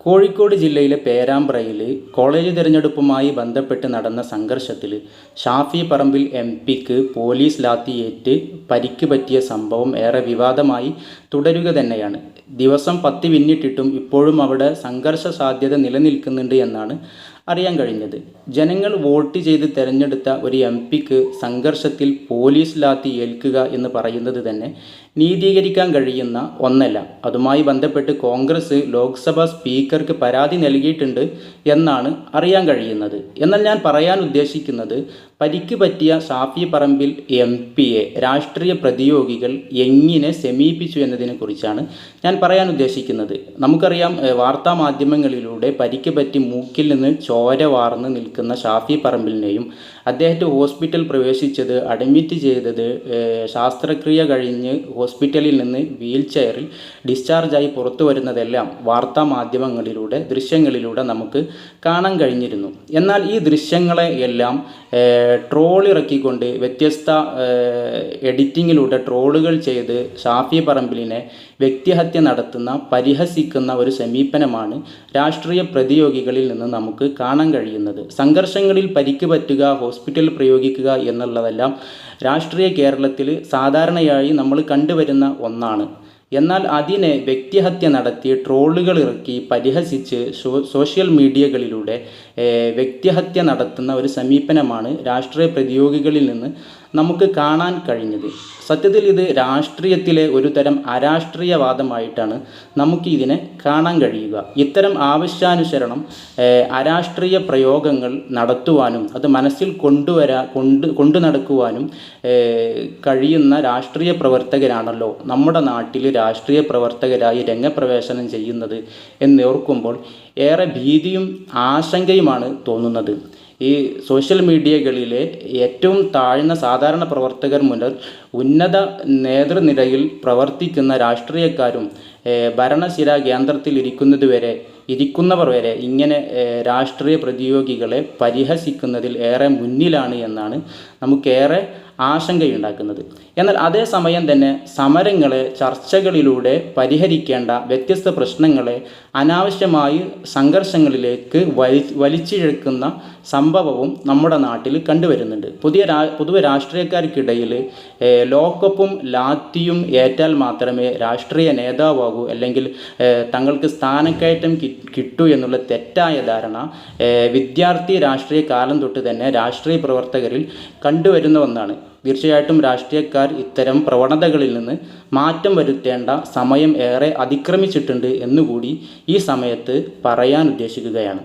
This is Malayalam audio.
കോഴിക്കോട് ജില്ലയിലെ പേരാമ്പ്രയിൽ കോളേജ് തിരഞ്ഞെടുപ്പുമായി ബന്ധപ്പെട്ട് നടന്ന സംഘർഷത്തിൽ ഷാഫി പറമ്പിൽ എം പിക്ക് പോലീസ് ലാത്തിയേറ്റ് പരിക്ക് പറ്റിയ സംഭവം ഏറെ വിവാദമായി തുടരുക തന്നെയാണ്. ദിവസം പത്ത് പിന്നിട്ടിട്ടും ഇപ്പോഴും അവിടെ സംഘർഷ സാധ്യത നിലനിൽക്കുന്നുണ്ട് എന്നാണ് അറിയാൻ കഴിഞ്ഞത്. ജനങ്ങൾ വോട്ട് ചെയ്ത് തിരഞ്ഞെടുത്ത ഒരു എം പിക്ക് സംഘർഷത്തിൽ പോലീസ് ലാത്തി ഏൽക്കുക എന്ന് പറയുന്നത് തന്നെ നീതീകരിക്കാൻ കഴിയുന്ന ഒന്നല്ല. അതുമായി ബന്ധപ്പെട്ട് കോൺഗ്രസ് ലോക്സഭാ സ്പീക്കർക്ക് പരാതി നൽകിയിട്ടുണ്ട് എന്നാണ് അറിയാൻ കഴിയുന്നത്. എന്നാൽ ഞാൻ പറയാൻ ഉദ്ദേശിക്കുന്നത് പരിക്ക് പറ്റിയ ഷാഫി പറമ്പിൽ എം എ രാഷ്ട്രീയ പ്രതിയോഗികൾ എങ്ങനെ സമീപിച്ചു എന്നതിനെ കുറിച്ചാണ് ഞാൻ പറയാൻ ഉദ്ദേശിക്കുന്നത്. നമുക്കറിയാം വാർത്താ മാധ്യമങ്ങളിലൂടെ പരിക്ക് പറ്റി മൂക്കിൽ നിന്ന് ചോര വാർന്ന് നിൽക്കുന്ന ഷാഫി പറമ്പിലിനെയും അദ്ദേഹത്തെ ഹോസ്പിറ്റൽ പ്രവേശിച്ചത് അഡ്മിറ്റ് ചെയ്തത് ശാസ്ത്രക്രിയ കഴിഞ്ഞ് ഹോസ്പിറ്റലിൽ നിന്ന് വീൽ ചെയറിൽ ഡിസ്ചാർജായി പുറത്തു വരുന്നതെല്ലാം വാർത്താ മാധ്യമങ്ങളിലൂടെ ദൃശ്യങ്ങളിലൂടെ നമുക്ക് കാണാൻ കഴിഞ്ഞിരുന്നു. എന്നാൽ ഈ ദൃശ്യങ്ങളെ എല്ലാം ട്രോൾ ഇറക്കിക്കൊണ്ട് വ്യത്യസ്ത എഡിറ്റിങ്ങിലൂടെ ട്രോളുകൾ ചെയ്ത് ഷാഫി പറമ്പിലിനെ വ്യക്തിഹത്യ നടത്തുന്ന പരിഹസിക്കുന്ന ഒരു സമീപനമാണ് രാഷ്ട്രീയ പ്രതിയോഗികളിൽ നിന്ന് നമുക്ക് കാണാൻ കഴിയുന്നത്. സംഘർഷങ്ങളിൽ പരിക്ക് പറ്റുക ഹോസ്പിറ്റൽ പ്രയോഗിക്കുക എന്നുള്ളതെല്ലാം രാഷ്ട്രീയ കേരളത്തിൽ സാധാരണയായി നമ്മൾ കണ്ടുവരുന്ന ഒന്നാണ്. എന്നാൽ അതിനെ വ്യക്തിഹത്യ നടത്തി ട്രോളുകൾ ഇറക്കി പരിഹസിച്ച് സോഷ്യൽ മീഡിയകളിലൂടെ വ്യക്തിഹത്യ നടത്തുന്ന ഒരു സമീപനമാണ് രാഷ്ട്രീയ പ്രതിയോഗികളിൽ നിന്ന് നമുക്ക് കാണാൻ കഴിഞ്ഞത്. സത്യത്തിൽ ഇത് രാഷ്ട്രീയത്തിലെ ഒരു തരം അരാഷ്ട്രീയവാദമായിട്ടാണ് നമുക്ക് ഇതിനെ കാണാൻ കഴിയുക. ഇത്തരം ആവശ്യാനുസരണം അരാഷ്ട്രീയ പ്രയോഗങ്ങൾ നടത്തുവാനും അത് മനസ്സിൽ കൊണ്ടുവരാ കൊണ്ട് കൊണ്ടു നടക്കുവാനും കഴിയുന്ന രാഷ്ട്രീയ പ്രവർത്തകരാണല്ലോ നമ്മുടെ നാട്ടിൽ രാഷ്ട്രീയ പ്രവർത്തകരായി രംഗപ്രവേശനം ചെയ്യുന്നത് എന്നോർക്കുമ്പോൾ ഏറെ ഭീതിയും ആശങ്കയുമാണ് തോന്നുന്നത്. ഈ സോഷ്യൽ മീഡിയകളിലെ ഏറ്റവും താഴ്ന്ന സാധാരണ പ്രവർത്തകർ മുതൽ ഉന്നത നേതൃനിരയിൽ പ്രവർത്തിക്കുന്ന രാഷ്ട്രീയക്കാരും ഭരണശില കേന്ദ്രത്തിൽ ഇരിക്കുന്നതുവരെ ഇരിക്കുന്നവർ വരെ ഇങ്ങനെ രാഷ്ട്രീയ പ്രതിയോഗികളെ പരിഹസിക്കുന്നതിൽ ഏറെ മുന്നിലാണ് എന്നാണ് നമുക്കേറെ ആശങ്കയുണ്ടാക്കുന്നത്. എന്നാൽ അതേസമയം തന്നെ സമരങ്ങളെ ചർച്ചകളിലൂടെ പരിഹരിക്കേണ്ട വ്യത്യസ്ത പ്രശ്നങ്ങളെ അനാവശ്യമായി സംഘർഷങ്ങളിലേക്ക് വലി വലിച്ചിഴക്കുന്ന സംഭവവും നമ്മുടെ നാട്ടിൽ കണ്ടുവരുന്നുണ്ട്. പുതിയ രാ പൊതുവെ രാഷ്ട്രീയക്കാർക്കിടയിൽ ലോക്കപ്പും ലാത്തിയും ഏറ്റാൽ മാത്രമേ രാഷ്ട്രീയ നേതാവാകൂ അല്ലെങ്കിൽ തങ്ങൾക്ക് സ്ഥാനക്കയറ്റം കിട്ടൂ എന്നുള്ള തെറ്റായ ധാരണ വിദ്യാർത്ഥി രാഷ്ട്രീയ കാലം തൊട്ട് തന്നെ രാഷ്ട്രീയ പ്രവർത്തകരിൽ കണ്ടുവരുന്ന ഒന്നാണ്. തീർച്ചയായിട്ടും രാഷ്ട്രീയക്കാർ ഇത്തരം പ്രവണതകളിൽ നിന്ന് മാറ്റം വരുത്തേണ്ട സമയം ഏറെ അതിക്രമിച്ചിട്ടുണ്ട് എന്നുകൂടി ഈ സമയത്ത് പറയാൻ ഉദ്ദേശിക്കുകയാണ്.